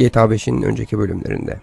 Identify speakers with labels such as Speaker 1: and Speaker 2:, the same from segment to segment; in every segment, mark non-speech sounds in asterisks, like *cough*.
Speaker 1: GTA 5'in önceki bölümlerinde.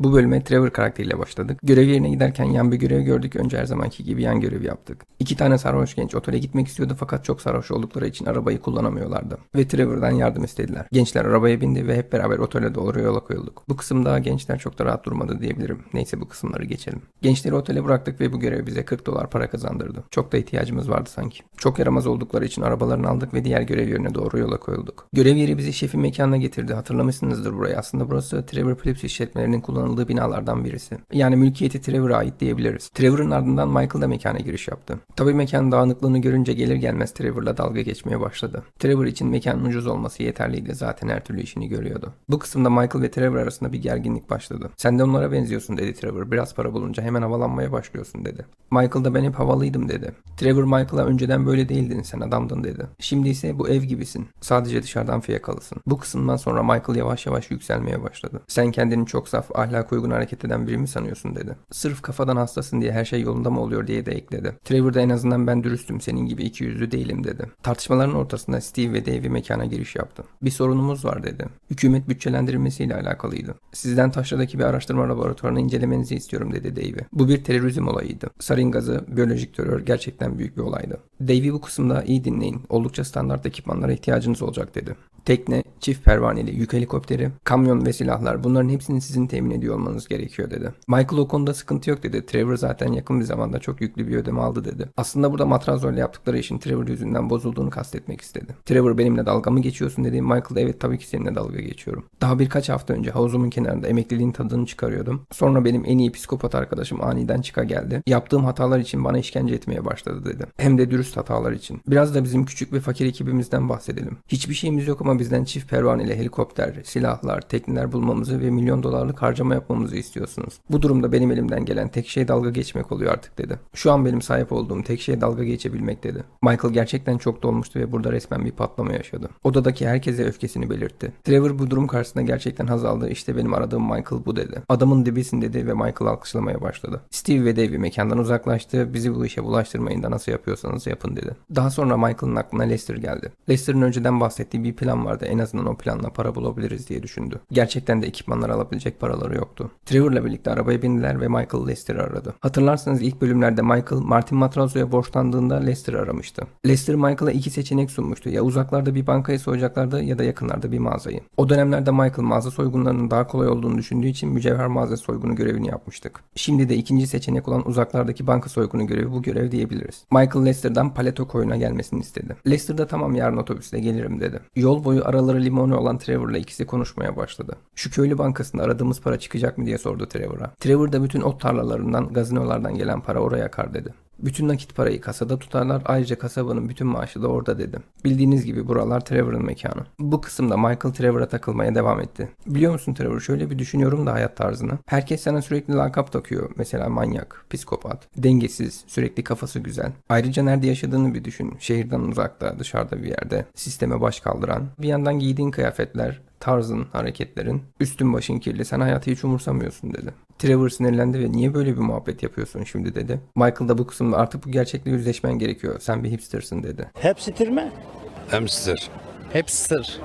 Speaker 1: Bu bölüme Trevor karakteriyle başladık. Görev yerine giderken yan bir görev gördük. Önce her zamanki gibi yan görev yaptık. İki tane sarhoş genç otele gitmek istiyordu fakat çok sarhoş oldukları için arabayı kullanamıyorlardı. Ve Trevor'dan yardım istediler. Gençler arabaya bindi ve hep beraber otele doğru yola koyulduk. Bu kısımda gençler çok da rahat durmadı diyebilirim. Neyse bu kısımları geçelim. Gençleri otele bıraktık ve bu görev bize 40 dolar para kazandırdı. Çok da ihtiyacımız vardı sanki. Çok yaramaz oldukları için arabalarını aldık ve diğer görev yerine doğru yola koyulduk. Görev yeri bizi şefin mekanına getirdi. Hatırlamışsınızdır burayı. Aslında burası Trevor Phillips işletmelerinin kullanıldığı binalardan birisi. Yani mülkiyeti Trevor'a ait diyebiliriz. Trevor'ın ardından Michael da mekana giriş yaptı. Tabii mekanın dağınıklığını görünce gelir gelmez Trevor'la dalga geçmeye başladı. Trevor için mekanın ucuz olması yeterliydi. Zaten her türlü işini görüyordu. Bu kısımda Michael ve Trevor arasında bir gerginlik başladı. Sen de onlara benziyorsun dedi Trevor. Biraz para bulunca hemen havalanmaya başlıyorsun dedi. Michael da ben hep havalıydım dedi. Trevor Michael'a önceden böyle değildin sen adamdın dedi. Şimdi ise bu ev gibisin. Sadece dışarıdan fiyakalısın. Bu kısımdan sonra Michael yavaş yavaş yükselmeye başladı. Sen kendini çok saf, ahlak uygun hareket eden biri mi sanıyorsun dedi. Sırf kafadan hastasın diye her şey yolunda mı oluyor diye de ekledi. Trevor da en azından ben dürüstüm senin gibi iki yüzlü değilim dedi. Tartışmaların ortasında Steve ve Davey mekana giriş yaptı. Bir sorunumuz var dedi. Hükümet bütçelendirilmesiyle alakalıydı. Sizden taşradaki bir araştırma laboratuvarını incelemenizi istiyorum dedi Davey. Bu bir terörizm olayıydı. Sarin gazı, biyolojik terör gerçekten büyük bir olaydı. Davey bu kısımda iyi dinleyin. Oldukça standart ekipmanlara ihtiyacınız olacak dedi. Tekne, çift pervaneli, yük helikopteri, kamyon ve silahlar bunların hepsini sizin temin ediyor olmanız gerekiyor dedi. Michael o konuda sıkıntı yok dedi. Trevor zaten yakın bir zamanda çok yüklü bir ödeme aldı dedi. Aslında burada Matrazo ile yaptıkları işin Trevor yüzünden bozulduğunu kastetmek istedi. Trevor benimle dalga mı geçiyorsun dedi. Michael evet tabii ki seninle dalga geçiyorum. Daha birkaç hafta önce havuzumun kenarında emekliliğin tadını çıkarıyordum. Sonra benim en iyi psikopat arkadaşım aniden çıka geldi. Yaptığım hatalar için bana işkence etmeye başladı dedi. Hem de dürüst hatalar için. Biraz da bizim küçük ve fakir ekibimizden bahsedelim. Hiçbir şeyimiz yok ama bizden çift pervaneli helikopter, silahlar, tekneler bulmamızı ve milyon dolarlık harcama yapmamızı istiyorsunuz. Bu durumda benim elimden gelen tek şey dalga geçmek oluyor artık dedi. Şu an benim sahip olduğum tek şey dalga geçebilmek dedi. Michael gerçekten çok dolmuştu ve burada resmen bir patlama yaşadı. Odadaki herkese öfkesini belirtti. Trevor bu durum karşısında gerçekten haz aldı. İşte benim aradığım Michael bu dedi. Adamın dibisin dedi ve Michael alkışlamaya başladı. Steve ve Davey mekandan uzaklaştı. Bizi bu işe bulaştırmayın da nasıl yapıyorsanız yapın dedi. Daha sonra Michael'ın aklına Lester geldi. Lester'ın önceden bahsettiği bir plan vardı. En azından o planla para bulabiliriz diye düşündü. Gerçekten de ekipmanlar alabilecek paraları yoktu. Trevor'la birlikte arabaya bindiler ve Michael Lester'ı aradı. Hatırlarsanız ilk bölümlerde Michael Martin Matrazo'ya borçlandığında Lester'ı aramıştı. Lester Michael'a iki seçenek sunmuştu. Ya uzaklarda bir bankayı soyacaklardı ya da yakınlarda bir mağazayı. O dönemlerde Michael mağaza soygunlarının daha kolay olduğunu düşündüğü için mücevher mağaza soygunu görevini yapmıştık. Şimdi de ikinci seçenek olan uzaklardaki banka soygunu görevi bu görev diyebiliriz. Michael Lester'dan Paleto koyuna gelmesini istedi. Lester de tamam yarın otobüsle gelirim dedi. Yol boyu araları limonu olan Trevor'la ikisi konuşmaya başladı. Şu köylü bankasında aradığımız para çıkacak mı diye sordu Trevor'a. Trevor da bütün ot tarlalarından, gazinolardan gelen para oraya akar dedi. Bütün nakit parayı kasada tutarlar. Ayrıca kasabanın bütün maaşı da orada dedim. Bildiğiniz gibi buralar Trevor'ın mekanı. Bu kısımda Michael Trevor'a takılmaya devam etti. Biliyor musun Trevor şöyle bir düşünüyorum da hayat tarzını. Herkes sana sürekli lakap takıyor. Mesela manyak, psikopat, dengesiz, sürekli kafası güzel. Ayrıca nerede yaşadığını bir düşün. Şehirden uzakta, dışarıda bir yerde. Sisteme baş kaldıran. Bir yandan giydiğin kıyafetler, tarzın, hareketlerin, üstün başın kirli, sen hayatı hiç umursamıyorsun dedi. Trevor sinirlendi ve niye böyle bir muhabbet yapıyorsun şimdi dedi. Michael da bu kısımda artık bu gerçekle yüzleşmen gerekiyor. Sen bir hipstersın dedi.
Speaker 2: Hepsi mi?
Speaker 3: Hamster.
Speaker 4: Hipster.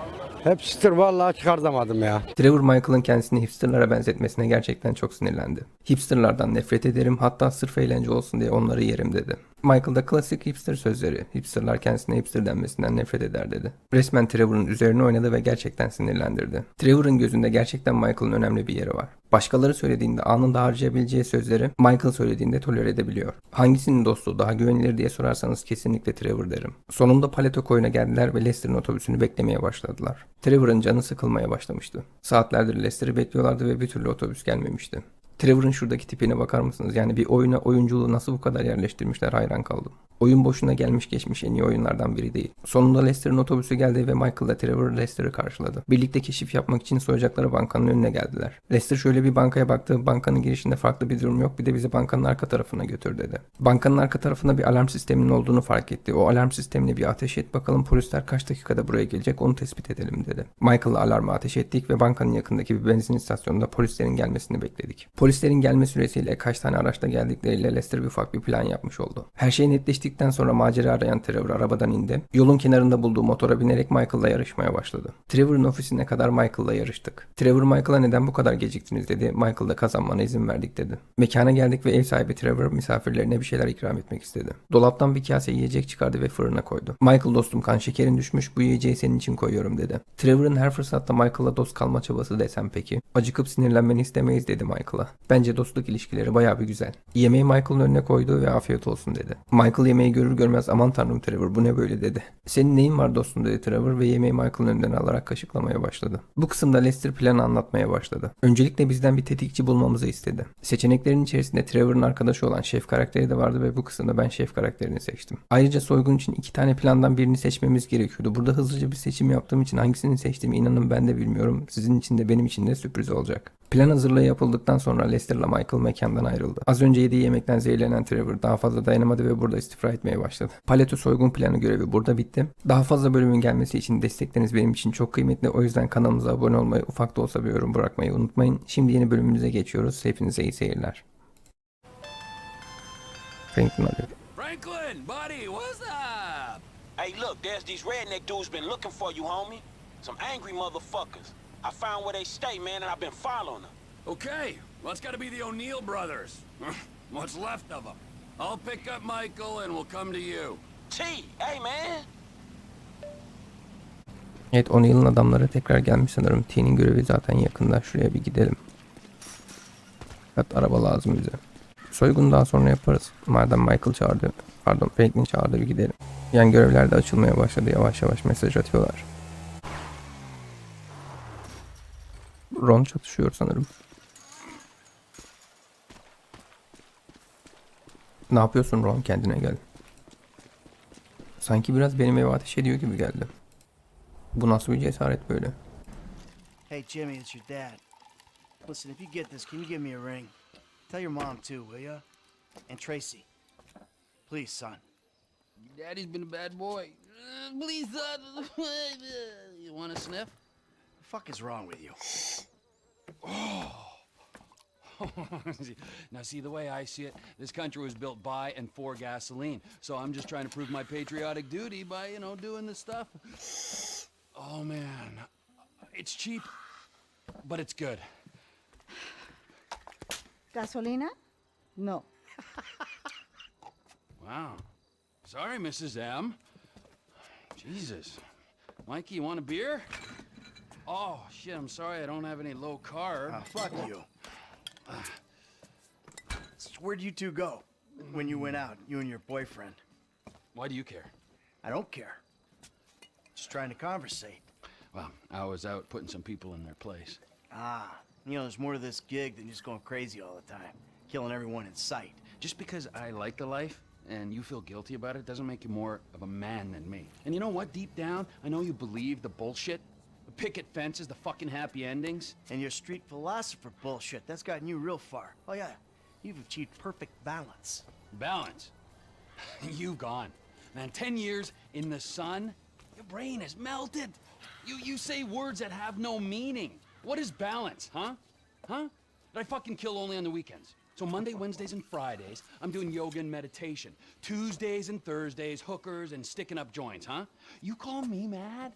Speaker 2: Hepsidir vallahi çıkartamadım ya.
Speaker 1: Trevor Michael'ın kendisini hipsterlara benzetmesine gerçekten çok sinirlendi. Hipsterlardan nefret ederim hatta sırf eğlence olsun diye onları yerim dedi. Michael da klasik hipster sözleri. Hipsterlar kendisine hipster denmesinden nefret eder dedi. Resmen Trevor'ın üzerine oynadı ve gerçekten sinirlendirdi. Trevor'ın gözünde gerçekten Michael'ın önemli bir yeri var. Başkaları söylediğinde anında harcayabileceği sözleri Michael söylediğinde tolere edebiliyor. Hangisinin dostu daha güvenilir diye sorarsanız kesinlikle Trevor derim. Sonunda Paleto koyuna geldiler ve Lester'ın otobüsünü beklemeye başladılar. Trevor'ın canı sıkılmaya başlamıştı. Saatlerdir Lester'ı bekliyorlardı ve bir türlü otobüs gelmemişti. Trevor'ın şuradaki tipine bakar mısınız? Yani bir oyuna oyunculuğu nasıl bu kadar yerleştirmişler hayran kaldım. Oyun boşuna gelmiş geçmiş en iyi oyunlardan biri değil. Sonunda Lester'ın otobüsü geldi ve Michael ile Trevor Lester'ı karşıladı. Birlikte keşif yapmak için soyacakları bankanın önüne geldiler. Lester şöyle bir bankaya baktı. Bankanın girişinde farklı bir durum yok. Bir de bizi bankanın arka tarafına götür dedi. Bankanın arka tarafında bir alarm sisteminin olduğunu fark etti. O alarm sistemine bir ateş et bakalım polisler kaç dakikada buraya gelecek onu tespit edelim dedi. Michael'la alarmı ateş ettik ve bankanın yakındaki bir benzin istasyonunda polislerin gelmesini bekledik. Polislerin gelme süresiyle kaç tane araçla geldikleriyle Lester bir ufak bir plan yapmış oldu. Her şey netleştikten sonra macera arayan Trevor arabadan indi. Yolun kenarında bulduğu motora binerek Michael'la yarışmaya başladı. Trevor'ın ofisine kadar Michael'la yarıştık. Trevor Michael'a neden bu kadar geciktiniz dedi. Michael da kazanmana izin verdik dedi. Mekana geldik ve ev sahibi Trevor misafirlerine bir şeyler ikram etmek istedi. Dolaptan bir kase yiyecek çıkardı ve fırına koydu. Michael dostum kan şekerin düşmüş bu yiyeceği senin için koyuyorum dedi. Trevor'ın her fırsatta Michael'la dost kalma çabası desem peki. Acıkıp sinirlenmeni istemeyiz dedi Michael'a. Bence dostluk ilişkileri bayağı bir güzel. Yemeği Michael'ın önüne koydu ve afiyet olsun dedi. Michael yemeği görür görmez aman tanrım Trevor bu ne böyle dedi. Senin neyin var dostum dedi Trevor ve yemeği Michael'ın önünden alarak kaşıklamaya başladı. Bu kısımda Lester planı anlatmaya başladı. Öncelikle bizden bir tetikçi bulmamızı istedi. Seçeneklerin içerisinde Trevor'ın arkadaşı olan Şef karakteri de vardı ve bu kısımda ben Şef karakterini seçtim. Ayrıca soygun için iki tane plandan birini seçmemiz gerekiyordu. Burada hızlıca bir seçim yaptığım için hangisini seçtiğimi inanın ben de bilmiyorum. Sizin için de benim için de sürpriz olacak. Plan hazırlığı yapıldıktan sonra Lester'la Michael mekandan ayrıldı. Az önce yediği yemekten zehirlenen Trevor daha fazla dayanamadı ve burada istifra etmeye başladı. Paleto soygun planı görevi burada bitti. Daha fazla bölümün gelmesi için destekleriniz benim için çok kıymetli. O yüzden kanalımıza abone olmayı, ufak da olsa bir yorum bırakmayı unutmayın. Şimdi yeni bölümümüze geçiyoruz. Hepinize iyi seyirler. Franklin arıyor.
Speaker 3: Franklin, buddy, what's up?
Speaker 4: Hey, look, there's these redneck dudes been looking for you, homie. Some angry motherfuckers. I found where they stay, man, and I've been following them.
Speaker 3: Okay, well, it's gotta be the O'Neill brothers. *laughs* What's left of them. I'll pick up Michael and we'll come to you.
Speaker 4: T, hey, man.
Speaker 1: Evet O'Neill'in adamları tekrar gelmiş sanırım. T'nin görevi zaten yakında. Şuraya bir gidelim. Evet araba lazım bize. Soygunu daha sonra yaparız. Madem Michael çağırdı. Pardon Franklin çağırdı bir gidelim. Yan görevler de açılmaya başladı. Yavaş yavaş mesaj atıyorlar. Ron çatışıyor sanırım. Ne yapıyorsun Ron? Kendine gel. Sanki biraz benim eve ateş ediyor gibi geldi. Bu nasıl bir cesaret böyle?
Speaker 5: Hey, Jimmy, it's your dad. Listen, if you get this, can you give me a ring? Tell your mom too, will ya? And Tracy. Please, son.
Speaker 3: Daddy's been a bad boy. Uh, please, son. *laughs* you want a sniff?
Speaker 5: The fuck is wrong with you? *gasps*
Speaker 3: now, see, the way I see it, this country was built by and for gasoline. So I'm just trying to prove my patriotic duty by, you know, doing this stuff. Oh, man. It's cheap, but it's good.
Speaker 6: ¿Gasolina? No.
Speaker 3: Wow. Sorry, Mrs. M. Jesus. Mikey, you want a beer? Oh, shit, I'm sorry I don't have any low carb.
Speaker 5: Ah, fuck you. So where'd you two go when you went out, you and your boyfriend?
Speaker 3: Why do you care?
Speaker 5: I don't care. Just trying to conversate.
Speaker 3: Well, I was out putting some people in their place.
Speaker 5: Ah, you know, there's more to this gig than just going crazy all the time, killing everyone in sight.
Speaker 3: Just because I like the life and you feel guilty about it doesn't make you more of a man than me. And you know what? Deep down, I know you believe the bullshit. The picket fences, the fucking happy endings.
Speaker 5: And your street philosopher bullshit, that's gotten you real far. Oh, yeah, you've achieved perfect balance.
Speaker 3: Balance. *laughs* You've gone. Man, 10 years in the sun, your brain is melted. You, you say words that have no meaning. What is balance, huh? Huh? Did I fucking kill only on the weekends? So Monday, Wednesdays, and Fridays, I'm doing yoga and meditation. Tuesdays and Thursdays, hookers and sticking up joints, huh? You call me mad?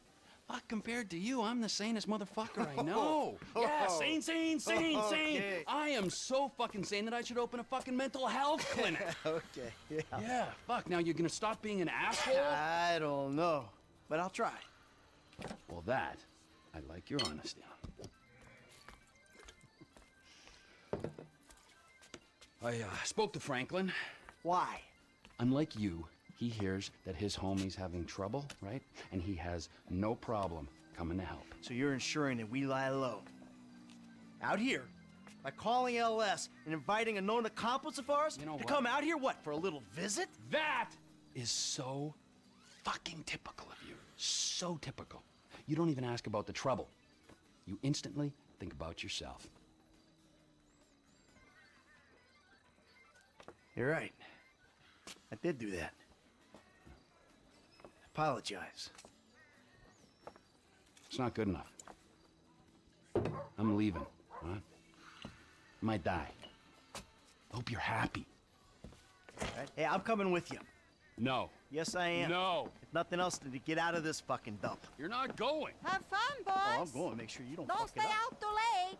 Speaker 3: Fuck, compared to you, I'm the sanest motherfucker I *laughs* know. Yeah, sane, sane, sane, *laughs* sane. I am so fucking sane that I should open a fucking mental health *laughs* clinic.
Speaker 5: Okay, yeah.
Speaker 3: Yeah, fuck. Now you're gonna stop being an asshole?
Speaker 5: I don't know, but I'll try.
Speaker 3: Well, that I like your honesty on. I uh, spoke to Franklin.
Speaker 5: Why?
Speaker 3: Unlike you, he hears that his homie's having trouble, right? And he has no problem coming to help.
Speaker 5: So you're ensuring that we lie low. Out here, by calling LS and inviting a known accomplice of ours
Speaker 3: You know
Speaker 5: to
Speaker 3: what?
Speaker 5: come out here, what, for a little visit?
Speaker 3: That is so fucking typical of you. So typical. You don't even ask about the trouble. You instantly think about yourself.
Speaker 5: You're right. I did do that. Apologize.
Speaker 3: It's not good enough. I'm leaving. Huh? You might die. Hope you're happy.
Speaker 5: Right? Hey, I'm coming with you.
Speaker 3: No.
Speaker 5: Yes, I am.
Speaker 3: No.
Speaker 5: If nothing else, to get out of this fucking dump.
Speaker 3: You're not going.
Speaker 6: Have fun, boys.
Speaker 5: Oh, I'm going. Make sure you don't,
Speaker 6: Don't
Speaker 5: fuck
Speaker 6: stay
Speaker 5: it up.
Speaker 6: out too late.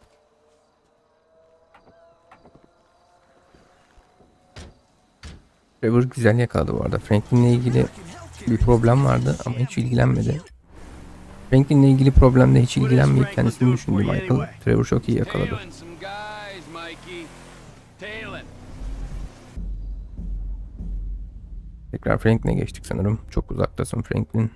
Speaker 1: Trevor güzel yakaladı bu arada. Franklin'le ilgili bir problem vardı ama hiç ilgilenmedi. Franklin'le ilgili problemde hiç ilgilenmeyip kendisini düşündü Michael. Trevor çok iyi yakaladı. Tekrar Franklin'e geçtik sanırım. Çok uzaktasın Franklin.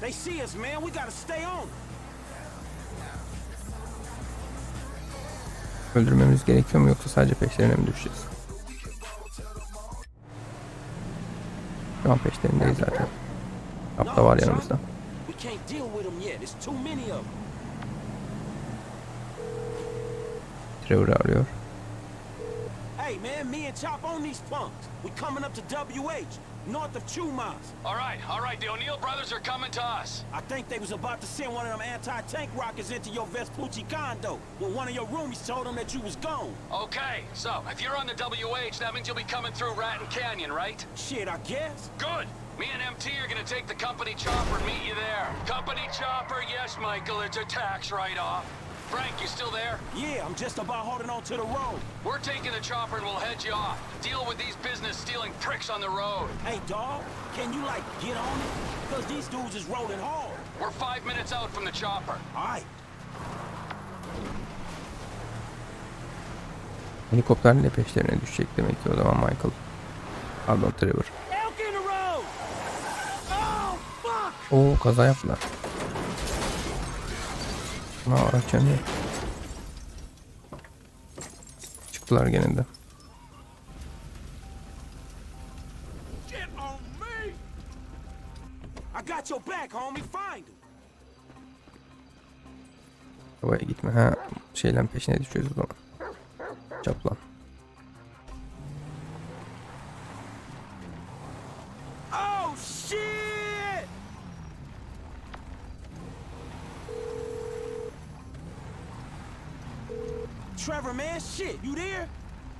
Speaker 4: They see us, man. We gotta stay on.
Speaker 1: Öldürmemiz gerekiyor mu yoksa sadece peşlerine mi düşeceğiz? Şu an peşlerindeyiz zaten. Kapta var yanımızda. Trevor'ı arıyor.
Speaker 4: Hey, man, me and Chop on these punks. We coming up to WH, north of Chumas.
Speaker 3: All right, all right. The O'Neill brothers are coming to us.
Speaker 4: I think they was about to send one of them anti-tank rockets into your Vespucci condo when one of your roomies told them that you was gone.
Speaker 3: Okay, so if you're on the WH, that means you'll be coming through Ratton Canyon, right?
Speaker 4: Shit, I guess.
Speaker 3: Good. Me and MT are gonna take the company chopper and meet you there. Company chopper, yes, Michael. It's a tax write-off. Frank, you still there?
Speaker 4: Yeah, I'm just about holding on to the road.
Speaker 3: We're taking the chopper and we'll head you off. Deal with these business-stealing pricks on the road.
Speaker 4: Hey, dog, can you, like, get on it? Because these dudes is rolling hard.
Speaker 3: We're five minutes out from the chopper.
Speaker 4: All right.
Speaker 1: Helikopterle peşlerine düşecek demek ki o zaman Michael. Pardon Trevor.
Speaker 4: Elk in the road! Oh, fuck!
Speaker 1: Oo kaza yaptılar. Aa araç yanıyor. Çıktılar gene de.
Speaker 4: Get on me! I got your back, homie. Find him.
Speaker 1: Havaya gitme. Ha şeyle peşine düşüyoruz o zaman. Çaplan.
Speaker 4: Trevor, man, shit, you there?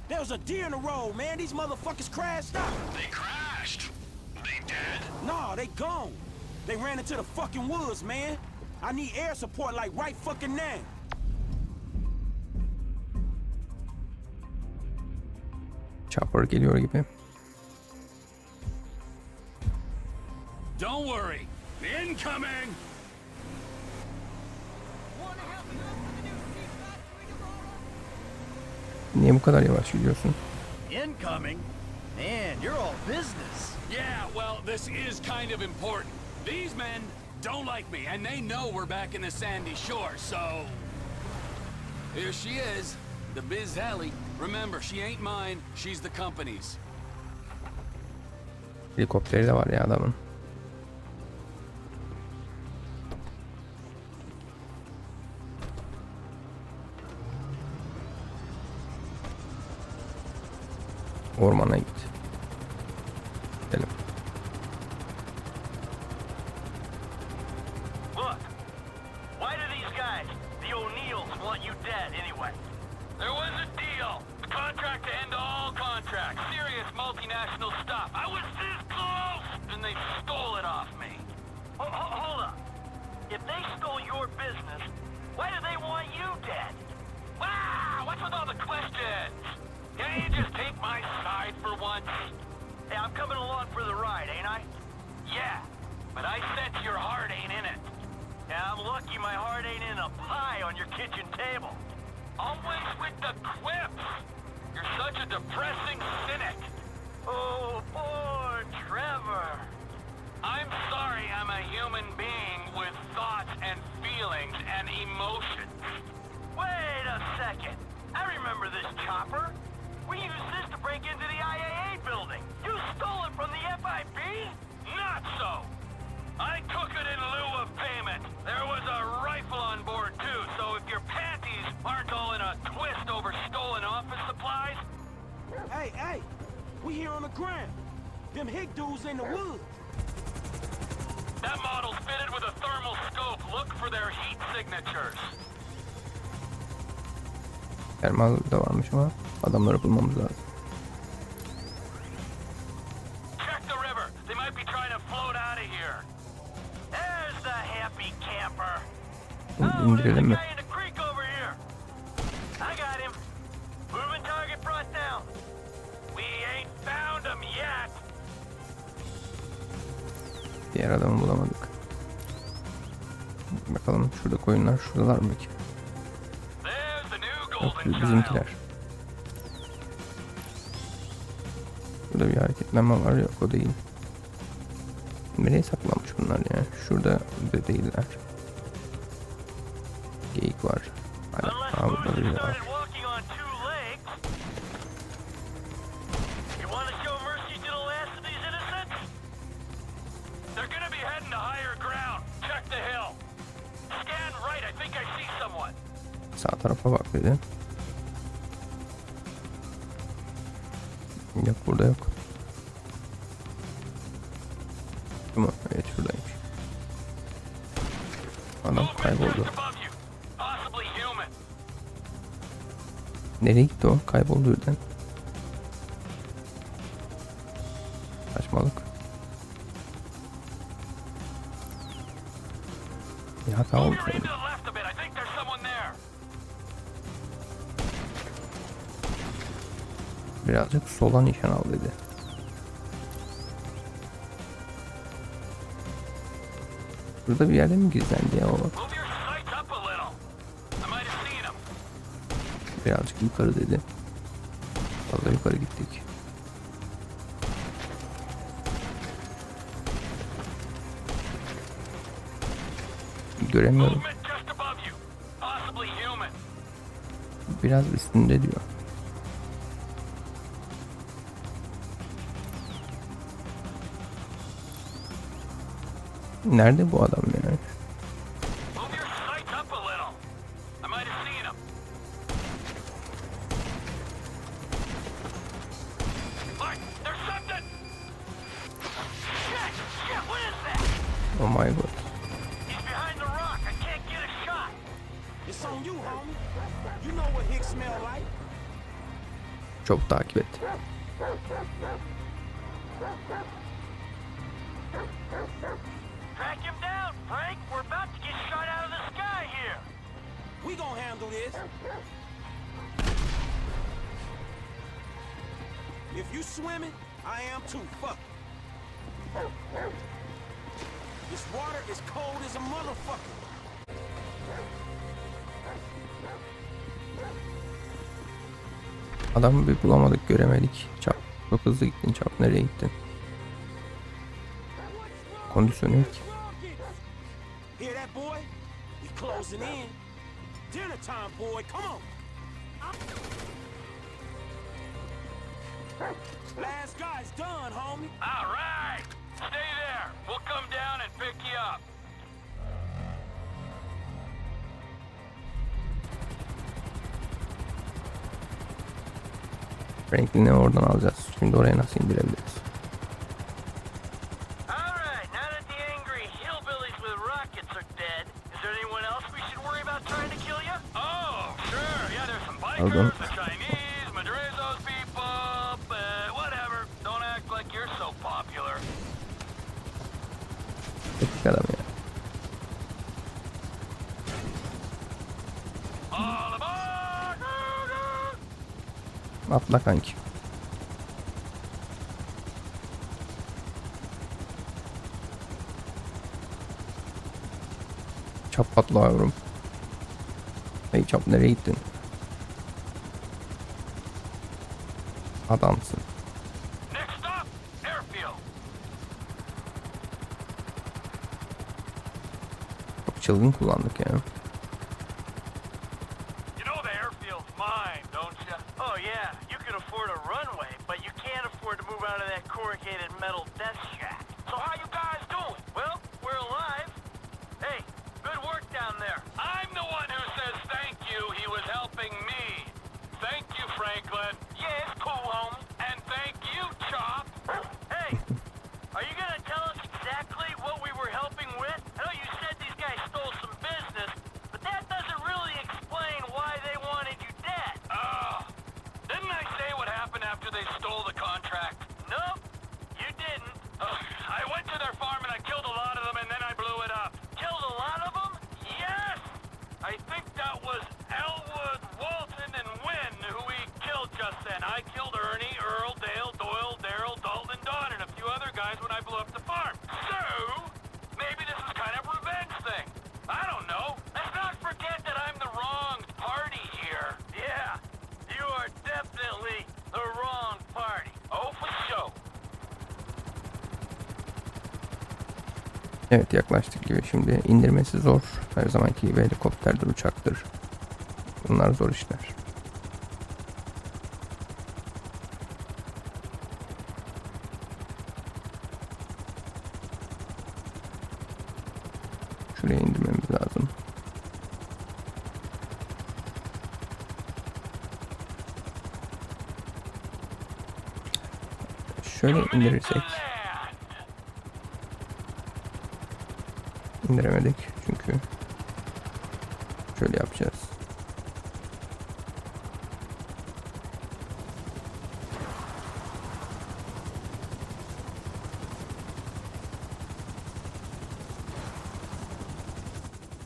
Speaker 4: There was a deer in the road, man. These motherfuckers crashed out.
Speaker 3: They crashed. They dead?
Speaker 4: Nah, they gone. They ran into the fucking woods, man. I need air support like right fucking now.
Speaker 1: Chopper geliyor gibi.
Speaker 3: Don't worry. Incoming!
Speaker 1: Niye bu kadar yavaş gidiyorsun?
Speaker 5: Incoming? Man, you're all business.
Speaker 3: Yeah, well, this is kind of important. These men don't like me, and they know we're back in the sandy shore, so... Here she is, the Biz Alley. Remember, she ain't mine, she's the company's.
Speaker 1: Helikopteri de var ya adamın.
Speaker 7: You dead?
Speaker 3: Wow! What's with all contracts. Serious multinational stuff. I was this close and they stole it off me.
Speaker 7: Hold on If they stole your business why do they want you dead?
Speaker 3: Wow what about the questions? Can't you just take my
Speaker 7: I'm coming along for the ride, ain't I?
Speaker 3: Yeah, but I sense your heart ain't in it.
Speaker 7: Yeah, I'm lucky my heart ain't in a pie on your kitchen table.
Speaker 3: Always with the quips. You're such a depressing cynic.
Speaker 7: Oh, poor Trevor.
Speaker 3: I'm sorry I'm a human being with thoughts and feelings and emotions.
Speaker 7: Wait a second. I remember this chopper. We used this to break into the building. You stole it from the FIB?
Speaker 3: Not so. I took it in lieu of payment. There was a rifle on board too, so if your panties aren't all in a twist over stolen office supplies,
Speaker 4: Hey, hey, we here on the ground. Them hick dudes in the woods.
Speaker 7: That model's fitted with a thermal scope. Look for their heat signatures.
Speaker 1: Termal da varmış ama adamları bulmamız lazım.
Speaker 7: Him yet.
Speaker 1: Diğer adamı bulamadık. Bakalım şurada koyunlar şuradalar mı ki? Yok bizimkiler. Burada bir hareketlenme var yok o değil. Nereye saklanmış bunlar ya? Şurada da değiller. Geyik var.
Speaker 7: Unless
Speaker 1: aa, burada biri var. Sağ tarafa bak dedi. Yok burada yok. Ama evet şuradaymış. Adam kayboldu. Nereye gitti o? Kayboldu birden. Saçmalık. Bir hata oldu. Birazcık sola nişan al dedi. Burada bir yerde mi gizlendi ya o bak. Birazcık yukarı dedi. Fazla yukarı gittik. Göremiyorum. Biraz üstünde diyor. Nerede bu adam ya? Oh my god.
Speaker 7: He's behind the rock. I can't get a shot.
Speaker 4: It's on you, homie. You know what Hicks smell like.
Speaker 1: Çok takip et.
Speaker 7: Track him down, Frank. We're about to get shot out of the sky here.
Speaker 4: We gonna handle this. If you swimming, I am too. Fuck. Cold as a motherfucker.
Speaker 1: Adamı bir bulamadık göremedik. Çap. Çok hızlı gittin çap. Nereye gittin? Kondisyonu yok ki.
Speaker 4: Hear that, boy? We closing in. Dinner time, boy. Come on. Last guy's done, homie.
Speaker 7: All right. Stay there. We'll come down and pick you up.
Speaker 1: Franklin'i oradan alacağız. Şimdi oraya nasıl indirebiliriz?
Speaker 7: All right. Now that the angry hillbillies with rockets are dead, is there anyone else we should worry about trying to kill you? Oh, sure. Yeah, there's some
Speaker 1: Hold
Speaker 7: bikers,
Speaker 1: on.
Speaker 7: the Chinese, Madrizo's people, but whatever. Don't act like you're so popular.
Speaker 1: Tek adam ya.
Speaker 7: All aboard!
Speaker 1: Atla kanki. Çap patlıyorum. Hey çap nereye gittin? Adamsın.
Speaker 7: Next stop, airfield.
Speaker 1: Çok çılgın kullandık ya. Evet yaklaştık gibi şimdi indirmesi zor. Her zamanki gibi helikopterdir, uçaktır. Bunlar zor işler. Şuraya indirmemiz lazım. Şöyle indirirsek indiremedik çünkü şöyle yapacağız.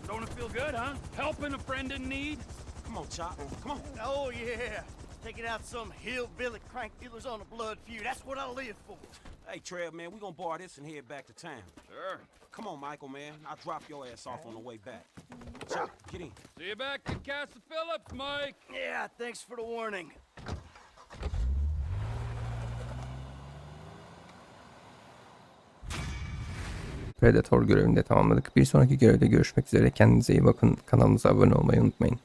Speaker 3: Don't it feel good, huh? Helping a friend in need?
Speaker 4: Come on, Chop. Come on.
Speaker 5: Oh, yeah. Taking out some hillbilly crank dealers on a blood feud. That's what I live for.
Speaker 4: Hey, Trev, man, we gonna borrow this and head back to town.
Speaker 3: Sure.
Speaker 4: Come on, Michael, man. I'll drop your ass off on the way back. Chop, get in.
Speaker 3: See you back at Castle Phillips, Mike.
Speaker 5: Yeah, thanks for the warning.
Speaker 1: Predator görevini de tamamladık. Bir sonraki görevde görüşmek üzere. Kendinize iyi bakın. Kanalımıza abone olmayı unutmayın.